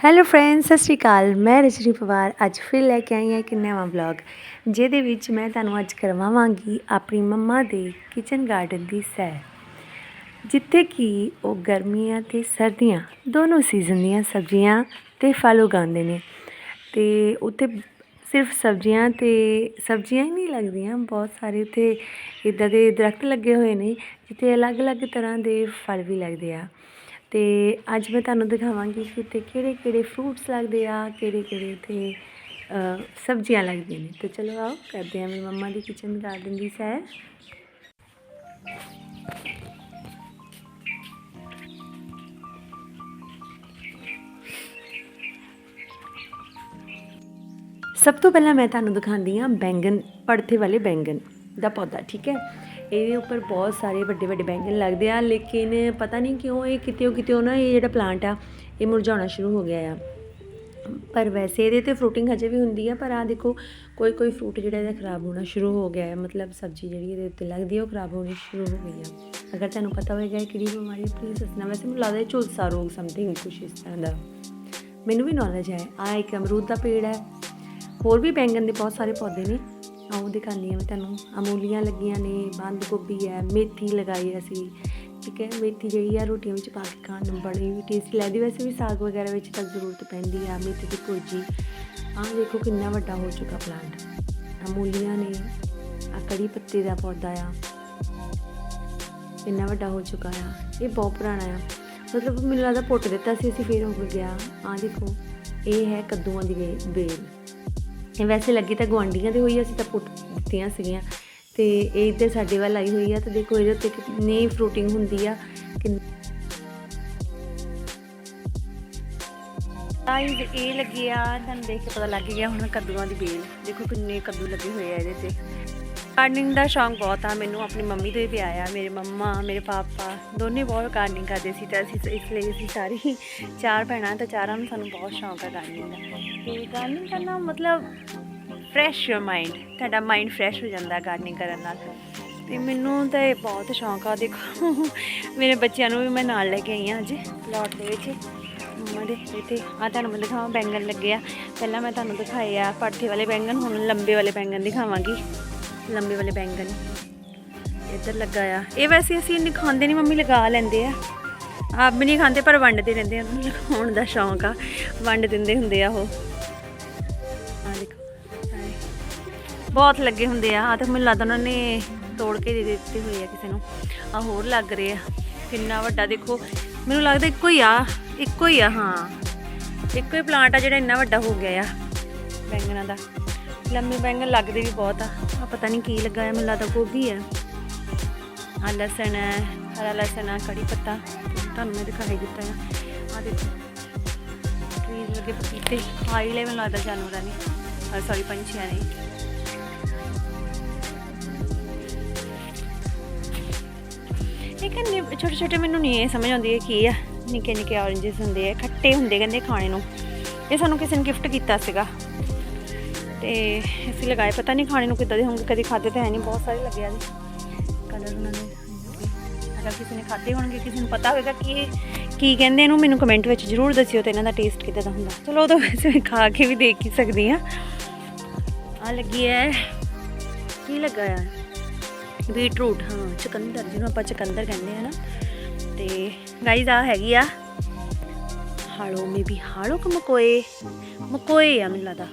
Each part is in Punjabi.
ਹੈਲੋ ਫਰੈਂਡਸ ਸਤਿ ਸ਼੍ਰੀ ਅਕਾਲ। ਮੈਂ ਰਜਨੀ ਪਵਾਰ। ਅੱਜ ਫਿਰ ਲੈ ਕੇ ਆਈ ਹਾਂ ਇੱਕ ਨਵਾਂ ਵਲੌਗ ਜਿਹਦੇ ਵਿੱਚ ਮੈਂ ਤੁਹਾਨੂੰ ਅੱਜ ਕਰਵਾਵਾਂਗੀ ਆਪਣੀ ਮੰਮਾ ਦੇ ਕਿਚਨ ਗਾਰਡਨ ਦੀ ਸੈਰ, ਜਿੱਥੇ ਕਿ ਉਹ ਗਰਮੀਆਂ ਤੇ ਸਰਦੀਆਂ, ਦੋਨੋਂ ਸੀਜ਼ਨ ਦੀਆਂ ਸਬਜ਼ੀਆਂ ਤੇ ਫਲ ਉਗਾਉਂਦੇ ਨੇ। ਤੇ ਉੱਥੇ ਸਿਰਫ ਸਬਜ਼ੀਆਂ ਤੇ ਸਬਜ਼ੀਆਂ ਹੀ ਨਹੀਂ ਲੱਗਦੀਆਂ, ਬਹੁਤ ਸਾਰੇ ਉੱਥੇ ਇੱਦਾਂ ਦੇ ਦਰਖਤ ਲੱਗੇ ਹੋਏ ਨੇ, ਜਿੱਥੇ ਅਲੱਗ-ਅਲੱਗ ਤਰ੍ਹਾਂ ਦੇ ਫਲ ਵੀ ਲੱਗਦੇ ਆ। ਤੇ ਅੱਜ ਮੈਂ ਤੁਹਾਨੂੰ ਦਿਖਾਵਾਂਗੀ ਕਿ ਉੱਥੇ ਕਿਹੜੇ ਕਿਹੜੇ ਫਰੂਟਸ ਲੱਗਦੇ ਆ, ਕਿਹੜੇ ਕਿਹੜੇ ਉੱਥੇ ਸਬਜ਼ੀਆਂ ਲੱਗਦੀਆਂ ਨੇ। ਤੇ ਚਲੋ ਆਓ, ਕਰਦੇ ਹਾਂ ਮੇਰੀ ਮੰਮਾ ਦੀ ਕਿਚਨ ਗਾਰਡਨ ਦੀ ਸੈਰ। ਸਭ ਤੋਂ ਪਹਿਲਾਂ ਮੈਂ ਤੁਹਾਨੂੰ ਦਿਖਾਉਂਦੀ ਹਾਂ ਬੈਂਗਨ ਪੜਥੇ ਵਾਲੇ ਬੈਂਗਨ ਦਾ ਪੌਦਾ, ਠੀਕ ਹੈ? ਇਹਦੇ ਉੱਪਰ ਬਹੁਤ ਸਾਰੇ ਵੱਡੇ ਵੱਡੇ ਬੈਂਗਣ ਲੱਗਦੇ ਆ, ਲੇਕਿਨ ਪਤਾ ਨਹੀਂ ਕਿਉਂ ਇਹ ਕਿਤੇ ਕਿਤੇ ਨਾ ਇਹ ਜਿਹੜਾ ਪਲਾਂਟ ਆ, ਇਹ ਮੁਰਝਾਉਣਾ ਸ਼ੁਰੂ ਹੋ ਗਿਆ ਆ। ਪਰ ਵੈਸੇ ਇਹਦੇ ਤੇ ਫਰੂਟਿੰਗ ਹਜੇ ਵੀ ਹੁੰਦੀ ਆ, ਪਰ ਆ ਦੇਖੋ, ਕੋਈ ਕੋਈ ਫਰੂਟ ਜਿਹੜਾ ਇਹਦਾ ਖਰਾਬ ਹੋਣਾ ਸ਼ੁਰੂ ਹੋ ਗਿਆ ਹੈ ਮਤਲਬ ਸਬਜ਼ੀ ਜਿਹੜੀ ਇਹਦੇ ਉੱਤੇ ਲੱਗਦੀ ਹੈ ਉਹ ਖਰਾਬ ਹੋਣੀ ਸ਼ੁਰੂ ਹੋ ਗਈ ਆ। ਅਗਰ ਤੁਹਾਨੂੰ ਪਤਾ ਹੋਏਗਾ ਕਿਹੜੀ ਬਿਮਾਰੀ ਪਲੀਜ਼ ਦੱਸਣਾ। ਵੈਸੇ ਮੈਨੂੰ ਲੱਗਦਾ ਇਹ ਝੁਲਸਾ ਰੋਗ ਸਮਥਿੰਗ ਕੁਛ ਇਸ ਤਰ੍ਹਾਂ ਦਾ। ਮੈਨੂੰ ਵੀ ਨੌਲੇਜ ਹੈ ਆ ਇੱਕ ਅਮਰੂਦ ਦਾ ਪੇੜ ਹੈ। ਹੋਰ ਵੀ ਬੈਂਗਣ ਦੇ ਬਹੁਤ ਸਾਰੇ ਪੌਦੇ ਨੇ। ਆਉਂ ਦਿਖਾਉਂਦੀ ਹਾਂ ਮੈਂ ਤੁਹਾਨੂੰ। ਅਮੂਲੀਆਂ ਲੱਗੀਆਂ ਨੇ, ਬੰਦ ਗੋਭੀ ਹੈ, ਮੇਥੀ ਲਗਾਈ ਅਸੀਂ। ਠੀਕ ਹੈ, ਮੇਥੀ ਜਿਹੜੀ ਆ ਰੋਟੀਆਂ ਵਿੱਚ ਪਾ ਕੇ ਖਾਣ ਨੂੰ ਬੜੀ ਵੀ ਟੇਸਟੀ ਲੱਗਦੀ। ਵੈਸੇ ਵੀ ਸਾਗ ਵਗੈਰਾ ਵਿੱਚ ਤਾਂ ਜ਼ਰੂਰਤ ਪੈਂਦੀ ਆ, ਮੇਥੀ ਦੀ ਭੁਰਜੀ। ਆਹ ਦੇਖੋ ਕਿੰਨਾ ਵੱਡਾ ਹੋ ਚੁੱਕਾ ਪਲਾਂਟ ਅਮੂਲੀਆਂ ਨੇ ਆ ਕੜੀ ਪੱਤੇ ਦਾ ਪੌਦਾ ਆ। ਇੰਨਾ ਵੱਡਾ ਹੋ ਚੁੱਕਾ ਆ। ਇਹ ਬਹੁਤ ਪੁਰਾਣਾ ਆ। ਮਤਲਬ ਮੈਨੂੰ ਲੱਗਦਾ ਪੁੱਟ ਦਿੱਤਾ ਸੀ, ਅਸੀਂ ਫੇਰ ਹੋ ਗਿਆ। ਆ ਦੇਖੋ, ਇਹ ਹੈ ਕੱਦੂਆਂ ਦੀ ਵੇ- ਵੇਲ। ਵੈਸੇ ਲੱਗੀ ਤਾਂ ਗੁਆਂਢੀਆਂ ਦੇ ਹੋਈ ਆ, ਅਸੀਂ ਤਾਂ ਪੁੱਟ ਦਿੱਤੀਆਂ ਸੀਗੀਆਂ। ਤੇ ਇਹ ਇੱਧਰ ਸਾਡੇ ਵੱਲ ਆਈ ਹੋਈ ਆ ਤੇ ਦੇਖੋ ਇਹਦੇ ਉੱਤੇ ਕਿੰਨੀ ਫਰੂਟਿੰਗ ਹੁੰਦੀ ਆ ਕਿ ਗਾਈਜ਼ ਇਹ ਲੱਗੀ ਆ, ਤੁਹਾਨੂੰ ਦੇਖ ਕੇ ਪਤਾ ਲੱਗ ਗਿਆ ਹੁਣ ਕੱਦੂਆਂ ਦੀ ਬੇਲ। ਦੇਖੋ ਕਿੰਨੇ ਕੱਦੂ ਲੱਗੇ ਹੋਏ ਆ ਇਹਦੇ ਤੇ। ਗਾਰਡਨਿੰਗ ਦਾ ਸ਼ੌਂਕ ਬਹੁਤ ਆ, ਮੈਨੂੰ ਆਪਣੀ ਮੰਮੀ ਤੋਂ ਹੀ ਪਿਆ ਆ, ਮੇਰੇ ਮੰਮਾ, ਮੇਰੇ ਪਾਪਾ, ਦੋਨੇ ਬਹੁਤ ਗਾਰਡਨਿੰਗ ਕਰਦੇ ਸੀ ਤਾਂ ਅਸੀਂ ਇਸ ਲਈ ਅਸੀਂ ਸਾਰੀ ਚਾਰ ਭੈਣਾਂ ਤਾਂ ਚਾਰਾਂ ਨੂੰ ਸਾਨੂੰ ਬਹੁਤ ਸ਼ੌਂਕ ਆ ਗਾਰਡਨਿੰਗ ਦਾ। ਤੇ ਗਾਰਡਨਿੰਗ ਕਰਨਾ ਮਤਲਬ ਫਰੈਸ਼ ਯੋਰ ਮਾਈਂਡ ਤੁਹਾਡਾ ਮਾਈਂਡ ਫਰੈਸ਼ ਹੋ ਜਾਂਦਾ ਗਾਰਡਨਿੰਗ ਕਰਨ ਨਾਲ। ਤੇ ਮੈਨੂੰ ਤਾਂ ਇਹ ਬਹੁਤ ਸ਼ੌਂਕ ਆ, ਦੇਖੋ। ਮੇਰੇ ਬੱਚਿਆਂ ਨੂੰ ਵੀ ਮੈਂ ਨਾਲ ਲੈ ਕੇ ਆਈ ਹਾਂ ਅੱਜ ਪਲਾਟ ਦੇ ਵਿੱਚ। ਮੰਮਾ ਦੇ ਇੱਥੇ ਆ ਤੁਹਾਨੂੰ ਮੈਂ ਦਿਖਾਵਾਂ ਬੈਂਗਣ ਲੱਗੇ ਆ। ਪਹਿਲਾਂ ਮੈਂ ਤੁਹਾਨੂੰ ਦਿਖਾਏ ਆ ਪਾਠੇ ਵਾਲੇ ਬੈਂਗਣ, ਹੁਣ ਲੰਬੇ ਵਾਲੇ ਬੈਂਗਣ ਦਿਖਾਵਾਂਗੀ। ਲੰਬੇ ਵਾਲੇ ਬੈਂਗਣ। ਇੱਧਰ ਲੱਗਾ ਆ। ਇਹ ਵੈਸੇ ਅਸੀਂ ਇੰਨੇ ਖਾਂਦੇ ਨਹੀਂ, ਮੰਮੀ ਲਗਾ ਲੈਂਦੇ ਆ। ਆਪ ਵੀ ਨਹੀਂ ਖਾਂਦੇ, ਪਰ ਵੰਡਦੇ ਰਹਿੰਦੇ ਆ। ਉਹਨਾਂ ਨੂੰ ਲਗਾਉਣ ਦਾ ਸ਼ੌਂਕ ਆ। ਵੰਡ ਦਿੰਦੇ ਹੁੰਦੇ ਆ ਉਹ। ਆ ਦੇਖੋ। ਬਹੁਤ ਲੱਗੇ ਹੁੰਦੇ ਆ। ਆ ਤਾਂ ਮੈਨੂੰ ਲੱਗਦਾ ਉਹਨਾਂ ਨੇ ਤੋੜ ਕੇ ਦੇ ਦਿੱਤੇ ਹੋਏ ਆ ਕਿਸੇ ਨੂੰ। ਆ ਹੋਰ ਲੱਗ ਰਹੇ ਆ। ਕਿੰਨਾ ਵੱਡਾ ਦੇਖੋ। ਮੈਨੂੰ ਲੱਗਦਾ ਇੱਕੋ ਹੀ ਆ, ਇੱਕੋ ਹੀ ਆ, ਹਾਂ। ਇੱਕੋ ਹੀ ਪਲਾਂਟ ਆ ਜਿਹੜਾ ਇੰਨਾ ਵੱਡਾ ਹੋ ਗਿਆ ਆ, ਬੈਂਗਣਾ ਦਾ। ਲੰਮੇ ਬੈਂਗਣ ਲੱਗਦੇ ਵੀ ਬਹੁਤ ਆ। ਆ ਪਤਾ ਨਹੀਂ ਕੀ ਲੱਗਾ ਆ, ਮੈਨੂੰ ਲੱਗਦਾ ਗੋਭੀ ਆ। ਆ ਲਸਣ ਹੈ ਹਰਾ ਲਸਣ ਆ, ਕੜੀ ਪੱਤਾ। ਤੁਹਾਨੂੰ ਮੈਂ ਦਿਖਾਈ ਦਿੱਤਾ ਆ। ਆ ਦੇਖੋ। ਟਰੀਜ਼ ਲੱਗੇ ਪਪੀਤੇ ਆਈ ਲੈ ਮੈਨੂੰ ਲੱਗਦਾ ਜਾਨਵਰਾਂ ਨੇ। ਸੌਰੀ ਪੰਛੀਆਂ ਨੇ। ਇਹ ਕਹਿੰਦੇ ਛੋਟੇ ਛੋਟੇ ਮੈਨੂੰ ਨਹੀਂ ਇਹ ਸਮਝ ਆਉਂਦੀ ਹੈ ਕੀ ਆ। ਨਿੱਕੇ ਨਿੱਕੇ ਔਰੰਜਸ ਹੁੰਦੇ ਆ, ਖੱਟੇ ਹੁੰਦੇ ਕਹਿੰਦੇ ਖਾਣੇ ਨੂੰ। ਇਹ ਸਾਨੂੰ ਕਿਸੇ ਨੇ ਗਿਫਟ ਕੀਤਾ ਸੀਗਾ। ਤੇ ਅਸੀਂ ਲਗਾਏ, ਪਤਾ ਨਹੀਂ ਖਾਣੇ ਨੂੰ ਕਿੱਦਾਂ ਦੇ ਹੋਣਗੇ, ਕਦੀ ਖਾਦੇ ਤਾਂ ਹੈ ਨਹੀਂ, ਬਹੁਤ ਸਾਰੇ ਲੱਗਿਆ ਆ ਜੀ। ਕਲਰ ਉਹਨਾਂ ਨੇ ਅਗਰ ਕਿਸੇ ਨੇ ਖਾਦੇ ਹੋਣਗੇ, ਕਿਸੇ ਨੂੰ ਪਤਾ ਹੋਵੇਗਾ ਕਿ ਕੀ ਕਹਿੰਦੇ ਇਹਨੂੰ, ਮੈਨੂੰ ਕਮੈਂਟ ਵਿੱਚ ਜ਼ਰੂਰ ਦੱਸਿਓ ਤੇ ਇਹਨਾਂ ਦਾ ਟੇਸਟ ਕਿੱਦਾਂ ਦਾ ਹੁੰਦਾ। ਚਲੋ ਉਹ ਤਾਂ ਵੈਸੇ ਮੈਂ ਖਾ ਕੇ ਵੀ ਦੇਖ ਹੀ ਸਕਦੀ ਆ ਆ ਲੱਗੀ ਹੈ, ਕੀ ਲੱਗਾ ਆ? ਬੀਟਰੂਟ। ਹਾਂ, ਚਕੰਦਰ, ਜਿਹਨੂੰ ਆਪਾਂ ਚਕੰਦਰ ਕਹਿੰਦੇ ਆ ਨਾ। ਤੇ ਗਾਈਜ਼ ਆ ਹੈਗੀ ਆ ਹਾਲੋ ਮੇਬੀ ਹਾਲੋ ਕਿ ਮਕੋਏ? ਮਕੋਏ ਆ ਮੈਨੂੰ ਲੱਗਦਾ।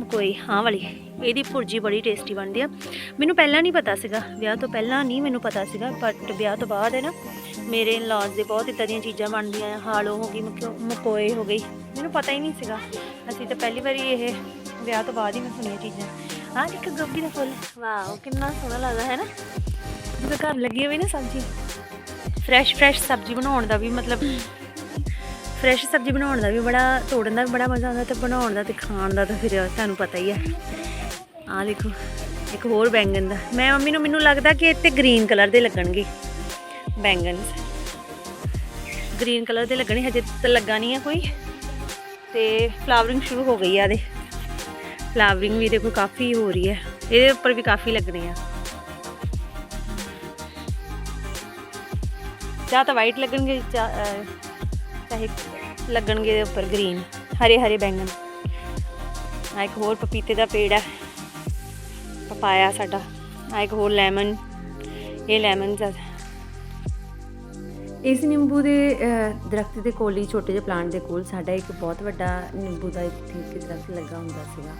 ਮਕੋਏ, ਹਾਂ ਵਾਲੀ। ਇਹਦੀ ਭੁਰਜੀ ਬੜੀ ਟੇਸਟੀ ਬਣਦੀ ਆ। ਮੈਨੂੰ ਪਹਿਲਾਂ ਨਹੀਂ ਪਤਾ ਸੀਗਾ, ਵਿਆਹ ਤੋਂ ਪਹਿਲਾਂ ਨਹੀਂ ਮੈਨੂੰ ਪਤਾ ਸੀਗਾ ਬਟ ਵਿਆਹ ਤੋਂ ਬਾਅਦ ਹੈ ਨਾ, ਮੇਰੇ ਇਨ-ਲॉज ਦੇ ਬਹੁਤ ਇਦਾਂ ਦੀਆਂ ਚੀਜ਼ਾਂ ਬਣਦੀਆਂ ਆ। ਹਾਲੋ ਹੋ ਗਈ, ਮਕੋ- ਮਕੋਏ ਹੋ ਗਈ। ਮੈਨੂੰ ਪਤਾ ਹੀ ਨਹੀਂ ਸੀਗਾ। ਅਸੀਂ ਤਾਂ ਪਹਿਲੀ ਵਾਰੀ ਇਹ ਵਿਆਹ ਤੋਂ ਬਾਅਦ ਹੀ ਮੈਂ ਸੁਣੀਆਂ ਚੀਜ਼ਾਂ। ਆਹ ਇੱਕ ਗੋਭੀ ਦਾ ਫੁੱਲ। ਵਾਓ, ਕਿੰਨਾ ਸੋਹਣਾ ਲੱਗਦਾ, ਹੈ ਨਾ? ਜਦੋਂ ਘਰ ਲੱਗੀ ਹੋਈ ਨਾ ਸਬਜ਼ੀ ਫਰੈਸ਼ ਫਰੈਸ਼ ਸਬਜ਼ੀ ਬਣਾਉਣ ਦਾ ਵੀ ਮਤਲਬ ਫਰੈਸ਼ ਸਬਜ਼ੀ ਬਣਾਉਣ ਦਾ ਵੀ ਬੜਾ, ਤੋੜਨ ਦਾ ਵੀ ਬੜਾ ਮਜ਼ਾ ਆਉਂਦਾ ਤੇ ਬਣਾਉਣ ਦਾ ਤੇ ਖਾਣ ਦਾ ਤਾਂ ਫਿਰ ਤੁਹਾਨੂੰ ਪਤਾ ਹੀ ਹੈ ਆਹ ਦੇਖੋ, ਇੱਕ ਹੋਰ ਬੈਂਗਨ ਦਾ। ਮੈਂ ਮੰਮੀ ਨੂੰ, ਮੈਨੂੰ ਲੱਗਦਾ ਕਿ ਇੱਥੇ ਗ੍ਰੀਨ ਕਲਰ ਦੇ ਲੱਗਣਗੇ ਬੈਂਗਨ ਗ੍ਰੀਨ ਕਲਰ ਦੇ ਲੱਗਣੇ ਹਜੇ ਤਾਂ ਲੱਗਾ ਨਹੀਂ ਹੈ ਕੋਈ। ਤੇ ਫਲਾਵਰਿੰਗ ਸ਼ੁਰੂ ਹੋ ਗਈ ਆ ਦੇ ਫਲਾਵਰਿੰਗ ਵੀ ਦੇਖੋ ਕਾਫੀ ਹੋ ਰਹੀ ਹੈ। ਇਹਦੇ ਉੱਪਰ ਵੀ ਕਾਫੀ ਲੱਗਣੇ ਆ। ਜਾਂ ਤਾਂ ਵਾਈਟ ਲੱਗਣਗੇ ਜਾਂ, ਚਾਹੇ ਲੱਗਣਗੇ ਇਹਦੇ ਉੱਪਰ ਗ੍ਰੀਨ ਹਰੇ ਹਰੇ ਬੈਂਗਣ। ਆ ਇੱਕ ਹੋਰ ਪਪੀਤੇ ਦਾ ਪੇੜ ਹੈ ਪਪਾਇਆ ਸਾਡਾ। ਆ ਇੱਕ ਹੋਰ ਲੈਮਨ ਇਹ ਲੈਮਨ ਦਾ। ਇਸ ਨਿੰਬੂ ਦੇ ਦਰਖਤ ਦੇ ਕੋਲ ਹੀ ਛੋਟੇ ਜਿਹੇ ਪਲਾਂਟ ਦੇ ਕੋਲ ਸਾਡਾ ਇੱਕ ਬਹੁਤ ਵੱਡਾ ਨਿੰਬੂ ਦਾ ਇੱਥੇ ਦਰਖਤ ਲੱਗਾ ਹੁੰਦਾ ਸੀਗਾ।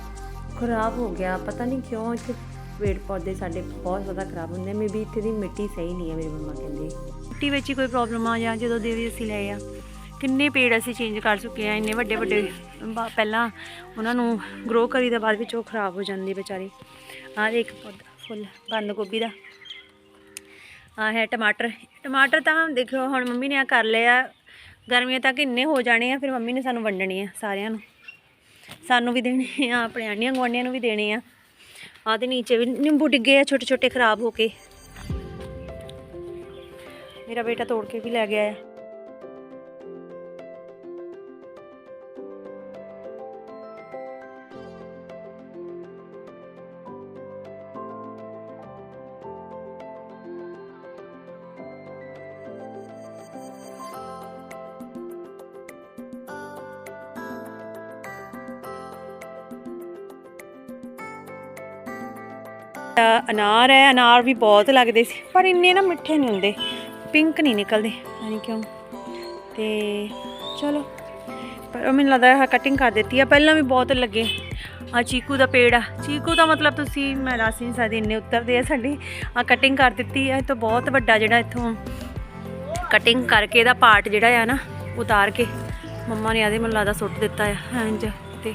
ਖਰਾਬ ਹੋ ਗਿਆ। ਪਤਾ ਨਹੀਂ ਕਿਉਂ ਇੱਥੇ ਪੇੜ ਪੌਦੇ ਸਾਡੇ ਬਹੁਤ ਜ਼ਿਆਦਾ ਖਰਾਬ ਹੁੰਦੇ ਮੇ ਵੀ ਇੱਥੇ ਦੀ ਮਿੱਟੀ ਸਹੀ ਨਹੀਂ ਹੈ, ਮੇਰੀ ਮੰਮਾ ਕਹਿੰਦੇ। ਮਿੱਟੀ ਵਿੱਚ ਹੀ ਕੋਈ ਪ੍ਰੋਬਲਮ ਆ ਜਾਂ ਜਦੋਂ ਦੇ ਵੀ ਅਸੀਂ ਲਏ ਆ। ਕਿੰਨੇ ਪੇੜ ਅਸੀਂ ਚੇਂਜ ਕਰ ਚੁੱਕੇ ਆ, ਇੰਨੇ ਵੱਡੇ ਵੱਡੇ ਬਾ- ਪਹਿਲਾਂ ਉਹਨਾਂ ਨੂੰ ਗਰੋ ਕਰੀ ਦਾ ਬਾਅਦ ਵਿੱਚ ਉਹ ਖਰਾਬ ਹੋ ਜਾਂਦੀ ਵਿਚਾਰੇ। ਆਹ ਇੱਕ ਪੌਦਾ ਫੁੱਲ, ਬੰਦ ਗੋਭੀ ਦਾ। ਆ ਹੈ ਟਮਾਟਰ। ਟਮਾਟਰ ਤਾਂ ਦੇਖੋ ਹੁਣ ਮੰਮੀ ਨੇ ਆ ਕਰ ਲਿਆ ਗਰਮੀਆਂ ਤੱਕ ਇੰਨੇ ਹੋ ਜਾਣੇ ਆ, ਫਿਰ ਮੰਮੀ ਨੇ ਸਾਨੂੰ ਵੰਡਣੇ ਆ ਸਾਰਿਆਂ ਨੂੰ। ਸਾਨੂੰ ਵੀ ਦੇਣੇ ਆ, ਆਪਣੇ ਆਂਢੀਆਂ ਗੁਆਂਢੀਆਂ ਨੂੰ ਵੀ ਦੇਣੇ ਆ। ਆਹ ਤੇ ਨੀਚੇ ਵੀ ਨਿੰਬੂ ਡਿੱਗੇ ਆ ਛੋਟੇ ਛੋਟੇ ਖਰਾਬ ਹੋ ਕੇ। ਮੇਰਾ ਬੇਟਾ ਤੋੜ ਕੇ ਵੀ ਲੈ ਗਿਆ ਆ। ਅਨਾਰ ਹੈ, ਅਨਾਰ ਵੀ ਬਹੁਤ ਲੱਗਦੇ ਸੀ, ਪਰ ਇੰਨੇ ਨਾ ਮਿੱਠੇ ਨਹੀਂ ਹੁੰਦੇ ਪਿੰਕ ਨਹੀਂ ਨਿਕਲਦੇ ਪਤਾ ਕਿਉਂ ਤੇ ਚਲੋ, ਪਰ ਉਹ ਮੈਨੂੰ ਲੱਗਦਾ ਇਹ ਕਟਿੰਗ ਕਰ ਦਿੱਤੀ ਆ, ਪਹਿਲਾਂ ਵੀ ਬਹੁਤ ਲੱਗੇ ਆ ਚੀਕੂ ਦਾ ਪੇੜ ਆ, ਚੀਕੂ ਦਾ ਮਤਲਬ ਤੁਸੀਂ ਮੈਂ ਦੱਸ ਨਹੀਂ ਸਕਦੀ, ਇੰਨੇ ਉੱਤਰਦੇ ਆ ਸਾਡੇ ਆ ਕਟਿੰਗ ਕਰ ਦਿੱਤੀ ਆ, ਇਹ ਤਾਂ ਬਹੁਤ ਵੱਡਾ ਜਿਹੜਾ ਇੱਥੋਂ ਕਟਿੰਗ ਕਰਕੇ ਇਹਦਾ ਪਾਰਟ ਜਿਹੜਾ ਆ ਨਾ, ਉਤਾਰ ਕੇ, ਮੰਮਾ ਨੇ ਆਦੇ ਮੈਨੂੰ ਲੱਗਦਾ ਸੁੱਟ ਦਿੱਤਾ ਆ ਇੰਜ ਤੇ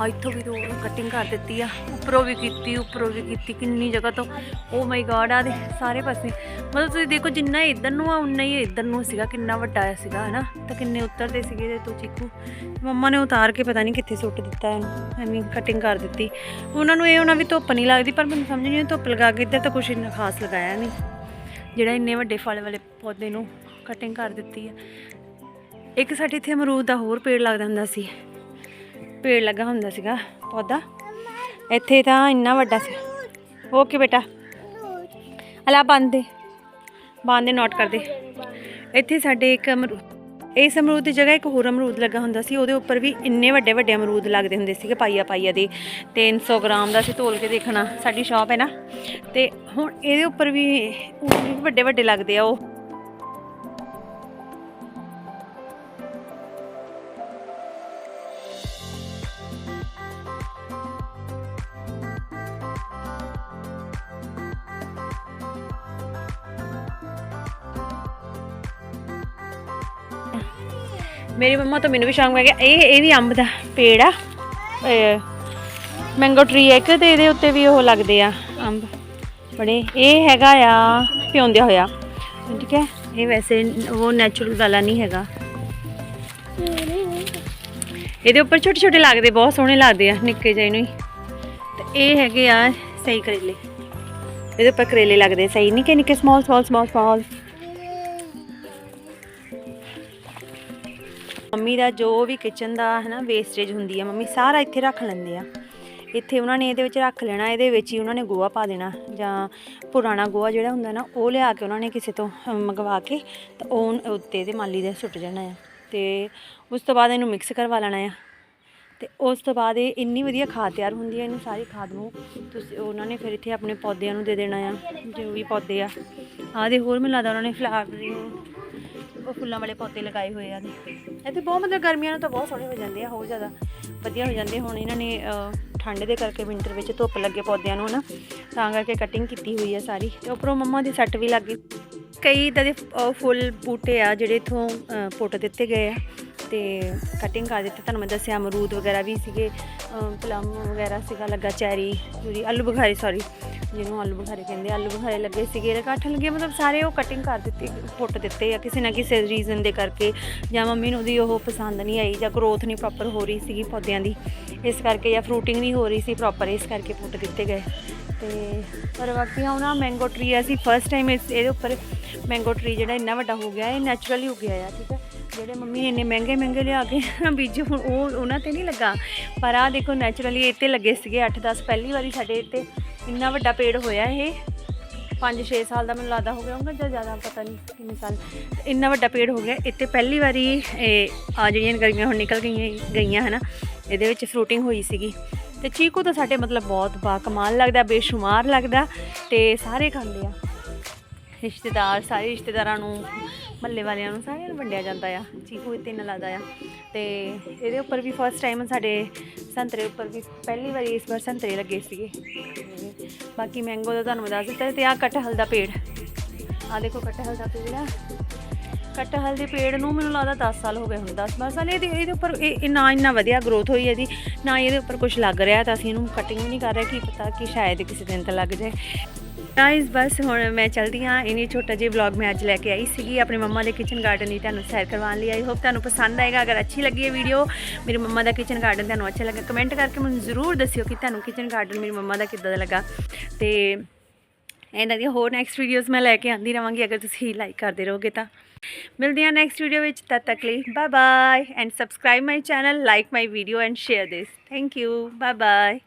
ਆ ਇੱਥੋਂ ਵੀ ਦੋ ਕਟਿੰਗ ਕਰ ਦਿੱਤੀ ਆ। ਉੱਪਰੋਂ ਵੀ ਕੀਤੀ, ਉੱਪਰੋਂ ਵੀ ਕੀਤੀ, ਕਿੰਨੀ ਜਗ੍ਹਾ ਤੋਂ। ਓ ਮਾਈ ਗॉड ਆ ਦੇ ਸਾਰੇ ਪਾਸੇ। ਮਤਲਬ ਤੁਸੀਂ ਦੇਖੋ ਜਿੰਨਾ ਇੱਧਰ ਨੂੰ ਆ, ਉਨਾ ਹੀ ਇੱਧਰ ਨੂੰ ਸੀਗਾ, ਕਿੰਨਾ ਵੱਡਾ ਸੀਗਾ, ਹਨਾ? ਤਾਂ ਕਿੰਨੇ ਉੱਤਰਦੇ ਸੀਗੇ ਇਹਦੇ ਤੋਂ ਚੀਕੂ। ਮੰਮਾ ਨੇ ਉਤਾਰ ਕੇ ਪਤਾ ਨਹੀਂ ਕਿੱਥੇ ਸੁੱਟ ਦਿੱਤਾ ਇਹਨੂੰ ਐਵੇਂ ਕਟਿੰਗ ਕਰ ਦਿੱਤੀ। ਉਹਨਾਂ ਨੂੰ ਇਹ, ਉਹਨਾਂ ਵੀ ਧੁੱਪ ਨਹੀਂ ਲੱਗਦੀ, ਪਰ ਮੈਨੂੰ ਸਮਝ ਨਹੀਂ ਆਈ ਧੁੱਪ ਲਗਾ ਕੇ ਇੱਧਰ ਤਾਂ ਕੁਝ ਇੰਨਾ ਖਾਸ ਲਗਾਇਆ ਨਹੀਂ। ਜਿਹੜਾ ਇੰਨੇ ਵੱਡੇ ਫਲ ਵਾਲੇ ਪੌਦੇ ਨੂੰ ਕਟਿੰਗ ਕਰ ਦਿੱਤੀ ਆ। ਇੱਕ ਸਾਡੇ ਇੱਥੇ ਅਮਰੂਦ ਦਾ ਹੋਰ ਪੇੜ ਲੱਗਦਾ ਹੁੰਦਾ ਸੀ। ਪੇੜ ਲੱਗਾ ਹੁੰਦਾ ਸੀਗਾ ਪੌਦਾ। ਇੱਥੇ ਤਾਂ ਇੰਨਾ ਵੱਡਾ ਸੀ। ਓਕੇ ਬੇਟਾ। ਅਲਾ ਬੰਦ ਦੇ। ਨੋਟ ਕਰਦੇ ਇੱਥੇ ਸਾਡੇ ਇੱਕ ਅਮਰੂਦ। ਇਸ ਅਮਰੂਦ ਦੀ ਜਗ੍ਹਾ ਇੱਕ ਹੋਰ ਅਮਰੂਦ ਲੱਗਾ ਹੁੰਦਾ ਸੀ। ਉਹਦੇ ਉੱਪਰ ਵੀ ਇੰਨੇ ਵੱਡੇ ਵੱਡੇ ਅਮਰੂਦ ਲੱਗਦੇ ਹੁੰਦੇ ਸੀਗੇ ਪਾਈਆ ਪਾਈਆ ਦੇ। 300 ਗ੍ਰਾਮ ਦਾ ਸੀ ਤੋਲ ਕੇ ਦੇਖਣਾ। ਸਾਡੀ ਸ਼ਾਪ ਹੈ ਨਾ। ਤੇ ਹੁਣ ਇਹਦੇ ਉੱਪਰ ਵੀ ਵੱਡੇ ਵੱਡੇ ਲੱਗਦੇ ਆ ਉਹ। ਮੇਰੀ ਮੰਮਾ ਤਾਂ ਮੈਨੂੰ ਵੀ ਸ਼ੌਂਕ ਪੈ ਗਿਆ। ਇਹ ਇਹ ਵੀ ਅੰਬ ਦਾ ਪੇੜ ਆ। ਮੈਂਗੋ ਟਰੀ ਹੈ ਇੱਕ ਤੇ ਇਹਦੇ ਉੱਤੇ ਵੀ ਉਹ ਲੱਗਦੇ ਆ ਅੰਬ। ਬੜੇ, ਇਹ ਹੈਗਾ ਆ, ਪਿਉਂਦਿਆ ਹੋਇਆ। ਠੀਕ ਹੈ? ਇਹ ਵੈਸੇ ਉਹ ਨੈਚੁਰਲ ਵਾਲਾ ਨਹੀਂ ਹੈਗਾ। ਇਹਦੇ ਉੱਪਰ ਛੋਟੇ ਛੋਟੇ ਲੱਗਦੇ, ਬਹੁਤ ਸੋਹਣੇ ਲੱਗਦੇ ਆ, ਨਿੱਕੇ ਜਿਹੇ ਨੂੰ ਹੀ। ਤੇ ਇਹ ਹੈਗੇ ਆ ਸਹੀ ਕਰੇਲੇ। ਇਹਦੇ ਉੱਪਰ ਕਰੇਲੇ ਲੱਗਦੇ ਸਹੀ, ਨਿੱਕੇ ਨਿੱਕੇ small small small small mummy ਦਾ ਜੋ ਵੀ ਕਿਚਨ ਦਾ ਹੈ ਨਾ ਵੇਸਟੇਜ ਹੁੰਦੀ ਆ, ਮੰਮੀ ਸਾਰਾ ਇੱਥੇ ਰੱਖ ਲੈਂਦੇ ਆ। ਇੱਥੇ ਉਹਨਾਂ ਨੇ ਇਹਦੇ ਵਿੱਚ ਰੱਖ ਲੈਣਾ, ਇਹਦੇ ਵਿੱਚ ਹੀ ਉਹਨਾਂ ਨੇ ਗੋਹਾ ਪਾ ਦੇਣਾ, ਜਾਂ ਪੁਰਾਣਾ ਗੋਹਾ ਜਿਹੜਾ ਹੁੰਦਾ ਨਾ, ਉਹ ਲਿਆ ਕੇ ਉਹਨਾਂ ਨੇ ਕਿਸੇ ਤੋਂ ਮੰਗਵਾ ਕੇ ਤਾਂ ਉਹ ਉੱਤੇ ਇਹਦੇ ਮਾਲੀ ਦੇ ਸੁੱਟ ਜਾਣਾ ਆ। ਤੇ ਉਸ ਤੋਂ ਬਾਅਦ ਇਹਨੂੰ ਮਿਕਸ ਕਰਵਾ ਲੈਣਾ ਆ। ਤੇ ਉਸ ਤੋਂ ਬਾਅਦ ਇਹ ਇੰਨੀ ਵਧੀਆ ਖਾਦ ਤਿਆਰ ਹੁੰਦੀ ਹੈ ਇਹਨੂੰ ਸਾਰੀ ਖਾਦ ਨੂੰ ਤੁਸੀਂ, ਉਹਨਾਂ ਨੇ ਫਿਰ ਇੱਥੇ ਆਪਣੇ ਪੌਦਿਆਂ ਨੂੰ ਦੇ ਦੇਣਾ ਆ, ਜੋ ਵੀ ਪੌਦੇ ਆ। ਆਹ ਦੇ ਹੋਰ ਮੈਨੂੰ ਲੱਗਦਾ ਉਹਨਾਂ ਨੇ ਫਲਾਵਰਿੰਗ ਫੁੱਲਾਂ ਵਾਲੇ ਪੌਦੇ ਲਗਾਏ ਹੋਏ ਆ ਇੱਥੇ। ਬਹੁਤ ਮਤਲਬ ਗਰਮੀਆਂ ਨੂੰ ਤਾਂ ਬਹੁਤ ਸੋਹਣੇ ਹੋ ਜਾਂਦੇ ਆ, ਹੋਰ ਜ਼ਿਆਦਾ ਵਧੀਆ ਹੋ ਜਾਂਦੇ ਹੁਣ ਇਹਨਾਂ ਨੇ ਠੰਡ ਦੇ ਕਰਕੇ ਵਿੰਟਰ ਵਿੱਚ ਧੁੱਪ ਲੱਗੇ ਪੌਦਿਆਂ ਨੂੰ ਨਾ ਤਾਂ ਕਰਕੇ ਕਟਿੰਗ ਕੀਤੀ ਹੋਈ ਆ ਸਾਰੀ। ਤੇ ਉੱਪਰੋਂ ਮੰਮਾ ਦੀ ਸੱਟ ਵੀ ਲੱਗ ਗਈ। ਕਈ ਇੱਦਾਂ ਦੇ ਫੁੱਲ ਬੂਟੇ ਆ ਜਿਹੜੇ ਇਥੋਂ ਪੁੱਟ ਦਿੱਤੇ ਗਏ ਆ। ਤੇ ਕਟਿੰਗ ਕਰ ਦਿੱਤੀ। ਤੁਹਾਨੂੰ ਮੈਂ ਦੱਸਿਆ, ਅਮਰੂਦ ਵਗੈਰਾ ਵੀ ਸੀਗੇ ਪਲਮ ਵਗੈਰਾ ਸੀਗਾ, ਲੱਗਾ ਚੈਰੀ ਜਿਹੜੀ ਆਲੂ ਬੁਖਾਰੀ ਸੌਰੀ ਜਿਹਨੂੰ ਆਲੂ ਬੁਖਾਰੇ ਕਹਿੰਦੇ ਆਲੂ ਬੁਖਾਰੇ ਲੱਗੇ ਸੀਗੇ ਇਕੱਠ ਲੱਗੇ, ਮਤਲਬ ਸਾਰੇ ਉਹ ਕਟਿੰਗ ਕਰ ਦਿੱਤੀ ਪੁੱਟ ਦਿੱਤੇ ਆ, ਕਿਸੇ ਨਾ ਕਿਸੇ ਰੀਜ਼ਨ ਦੇ ਕਰਕੇ, ਜਾਂ ਮੰਮੀ ਨੂੰ ਉਹਦੀ ਉਹ ਪਸੰਦ ਨਹੀਂ ਆਈ, ਜਾਂ ਗਰੋਥ ਨਹੀਂ ਪ੍ਰੋਪਰ ਹੋ ਰਹੀ ਸੀਗੀ ਪੌਦਿਆਂ ਦੀ, ਇਸ ਕਰਕੇ ਜਾਂ ਫਰੂਟਿੰਗ ਨਹੀਂ ਹੋ ਰਹੀ ਸੀ ਪ੍ਰੋਪਰ ਇਸ ਕਰਕੇ ਪੁੱਟ ਦਿੱਤੇ ਗਏ। ਤੇ ਪਰ ਬਾਕੀ ਹੁਣ ਨਾ ਮੈਂਗੋ ਟਰੀ ਅਸੀਂ ਫਸਟ ਟਾਈਮ ਇਸ, ਇਹਦੇ ਉੱਪਰ ਮੈਂਗੋ ਟਰੀ ਜਿਹੜਾ ਇੰਨਾ ਵੱਡਾ ਹੋ ਗਿਆ, ਇਹ ਨੈਚੁਰਲੀ ਹੋ ਗਿਆ ਆ, ਠੀਕ ਹੈ ਜਿਹੜੇ ਮੰਮੀ ਨੇ ਇੰਨੇ ਮਹਿੰਗੇ ਮਹਿੰਗੇ ਲਿਆ ਕੇ ਬੀਜ, ਹੁਣ ਉਹ ਉਹਨਾਂ ਤੇ ਨਹੀਂ ਲੱਗਾ। ਪਰ ਆਹ ਦੇਖੋ ਨੈਚੁਰਲੀ ਇੱਥੇ ਲੱਗੇ ਸੀਗੇ 8-10 ਪਹਿਲੀ ਵਾਰੀ ਸਾਡੇ ਇੱਥੇ ਇੰਨਾ ਵੱਡਾ ਪੇੜ ਹੋਇਆ ਇਹ। 5-6 ਸਾਲ ਦਾ ਮੈਨੂੰ ਲੱਗਦਾ ਹੋ ਗਿਆ ਹੋਊਗਾ, ਜਾਂ ਜ਼ਿਆਦਾ ਪਤਾ ਨਹੀਂ ਕਿੰਨੇ ਸਾਲ। ਇੰਨਾ ਵੱਡਾ ਪੇੜ ਹੋ ਗਿਆ। ਇੱਥੇ ਪਹਿਲੀ ਵਾਰੀ ਇਹ ਆ ਜਿਹੜੀਆਂ ਗਰਮੀਆਂ ਹੁਣ ਨਿਕਲ ਗਈਆਂ ਗਈਆਂ ਹਨਾ, ਇਹਦੇ ਵਿੱਚ ਫਰੂਟਿੰਗ ਹੋਈ ਸੀਗੀ। ਤੇ ਚੀਕੂ ਤਾਂ ਸਾਡੇ ਮਤਲਬ ਬਹੁਤ ਬਾ ਕਮਾਲ ਲੱਗਦਾ, ਬੇਸ਼ੁਮਾਰ ਲੱਗਦਾ ਤੇ ਸਾਰੇ ਖਾਂਦੇ ਆ। ਰਿਸ਼ਤੇਦਾਰ, ਸਾਰੇ ਰਿਸ਼ਤੇਦਾਰਾਂ ਨੂੰ ਮੱਲੇ ਵਾਲਿਆਂ ਨੂੰ ਸਾਰਿਆਂ ਨੂੰ ਵੰਡਿਆ ਜਾਂਦਾ ਆ ਚੀਕੂ ਇੱਥੇ ਨਾਲ ਲੱਗਦਾ ਆ। ਤੇ ਇਹਦੇ ਉੱਪਰ ਵੀ ਫਸਟ ਟਾਈਮ ਸਾਡੇ ਸੰਤਰੇ ਉੱਪਰ ਵੀ ਪਹਿਲੀ ਵਾਰੀ ਇਸ ਵਾਰ ਸੰਤਰੇ ਲੱਗੇ ਸੀਗੇ। ਬਾਕੀ ਮੈਂਗੋ ਦਾ ਤੁਹਾਨੂੰ ਮੈਂ ਦੱਸ ਦਿੱਤਾ ਤੇ ਆਹ ਕਟਹਲ ਦਾ ਪੇੜ। ਆ ਦੇਖੋ ਕਟਹਲ ਦਾ ਪੇੜ ਆ। ਕਟਹਲ ਦੇ ਪੇੜ ਨੂੰ ਮੈਨੂੰ ਲੱਗਦਾ 10 ਸਾਲ ਹੋ ਗਏ ਹੁਣ 10 12 ਸਾਲ। ਇਹਦੇ ਇਹਦੇ ਉੱਪਰ ਇਹ ਇਹ ਨਾ ਇੰਨਾ ਵਧੀਆ ਗਰੋਥ ਹੋਈ ਇਹਦੀ, ਨਾ ਇਹਦੇ ਉੱਪਰ ਕੁਝ ਲੱਗ ਰਿਹਾ ਤਾਂ ਅਸੀਂ ਇਹਨੂੰ ਕਟਿੰਗ ਵੀ ਨਹੀਂ ਕਰ ਰਹੇ। ਕੀ ਪਤਾ ਕਿ ਸ਼ਾਇਦ ਕਿਸੇ ਦਿਨ ਤਾਂ ਲੱਗ ਜਾਏ। ਗਾਇਸ ਬਸ ਹੁਣ ਮੈਂ ਚਲਦੀ ਹਾਂ। ਇਨੀ ਛੋਟਾ ਜਿਹਾ ਵਲੌਗ ਮੈਂ ਅੱਜ ਲੈ ਕੇ ਆਈ ਸੀਗੀ। ਆਪਣੇ ਮੰਮਾ ਦੇ ਕਿਚਨ ਗਾਰਡਨ ਦੀ ਤੁਹਾਨੂੰ ਸੈਰ ਕਰਵਾਉਣ ਲਈ। ਆਈ ਹੋਪ ਤੁਹਾਨੂੰ ਪਸੰਦ ਆਏਗਾ। ਅਗਰ ਅੱਛੀ ਲੱਗੀ ਇਹ ਵੀਡੀਓ ਮੇਰੇ ਮੰਮਾ ਦਾ ਕਿਚਨ ਗਾਰਡਨ ਤੁਹਾਨੂੰ ਅੱਛਾ ਲੱਗਾ ਕਮੈਂਟ ਕਰਕੇ ਮੈਨੂੰ ਜ਼ਰੂਰ ਦੱਸਿਓ ਕਿ ਤੁਹਾਨੂੰ ਕਿਚਨ ਗਾਰਡਨ ਮੇਰੀ ਮੰਮਾ ਦਾ ਕਿੱਦਾਂ ਦਾ ਲੱਗਾ। ਤੇ ਇਹਨਾਂ ਦੀਆਂ ਹੋਰ ਨੈਕਸਟ ਵੀਡੀਓਜ਼ ਮੈਂ ਲੈ ਕੇ ਆਂਦੀ ਰਵਾਂਗੀ। ਅਗਰ ਤੁਸੀਂ ਲਾਈਕ ਕਰਦੇ ਰਹੋਗੇ ਤਾਂ। ਮਿਲਦੇ ਹਾਂ ਨੈਕਸਟ ਵੀਡੀਓ ਵਿੱਚ। ਤਦ ਤੱਕ ਲਈ bye bye and subscribe my channel like my video and share this thank you bye bye